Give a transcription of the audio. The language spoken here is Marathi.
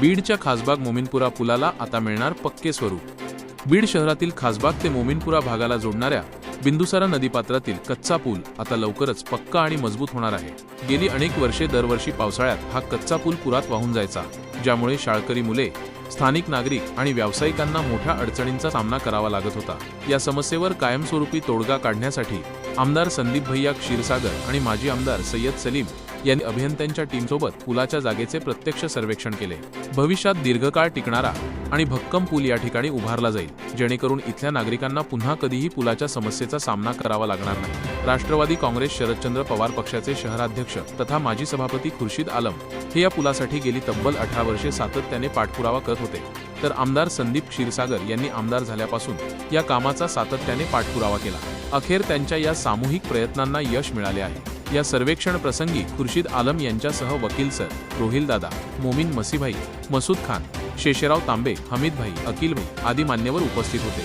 बीडच्या खासबाग मोमिनपुरा पुलाला आता मिळणार पक्के स्वरूप. बीड शहरातील खासबाग ते मोमिनपुरा भागाला जोडणाऱ्या बिंदुसारा नदीपात्रातील कच्चा पूल आता लवकरच पक्का आणि मजबूत होणार आहे. गेली अनेक वर्षे दरवर्षी पावसाळ्यात हा कच्चा पूल पुरात वाहून जायचा ज्यामुळे शाळकरी मुले स्थानिक नागरिक आणि व्यावसायिकांना मोठ्या अडचणींचा सामना करावा लागत होता. या समस्येवर कायमस्वरूपी तोडगा काढण्यासाठी आमदार संदीप भैया क्षीरसागर आणि माजी आमदार सय्यद सलीम यांनी अभियंत्यांच्या टीमसोबत पुलाच्या जागेचे प्रत्यक्ष सर्वेक्षण केले. भविष्यात दीर्घकाळ टिकणारा आणि भक्कम पूल या ठिकाणी उभारला जाईल जेणेकरून इथल्या नागरिकांना पुन्हा कधीही पुलाच्या समस्येचा सामना करावा लागणार नाही. राष्ट्रवादी काँग्रेस शरदचंद्र पवार पक्षाचे शहराध्यक्ष तथा माजी सभापती खुर्शीद आलम हे या पुलासाठी गेली तब्बल अठरा वर्षे सातत्याने पाठपुरावा करत होते. तर आमदार संदीप क्षीरसागर यांनी आमदार झाल्यापासून या कामाचा सातत्याने पाठपुरावा केला. अखेर त्यांच्या या सामूहिक प्रयत्नांना यश मिळाले आहे. या सर्वेक्षण प्रसंगी खुर्शीद आलम यांच्यासह वकील सर रोहिल दादा मोमीन मसीभाई मसूद खान शेषराव तांबे हमीद भाई अकिल भाई आदी मान्यवर उपस्थित होते.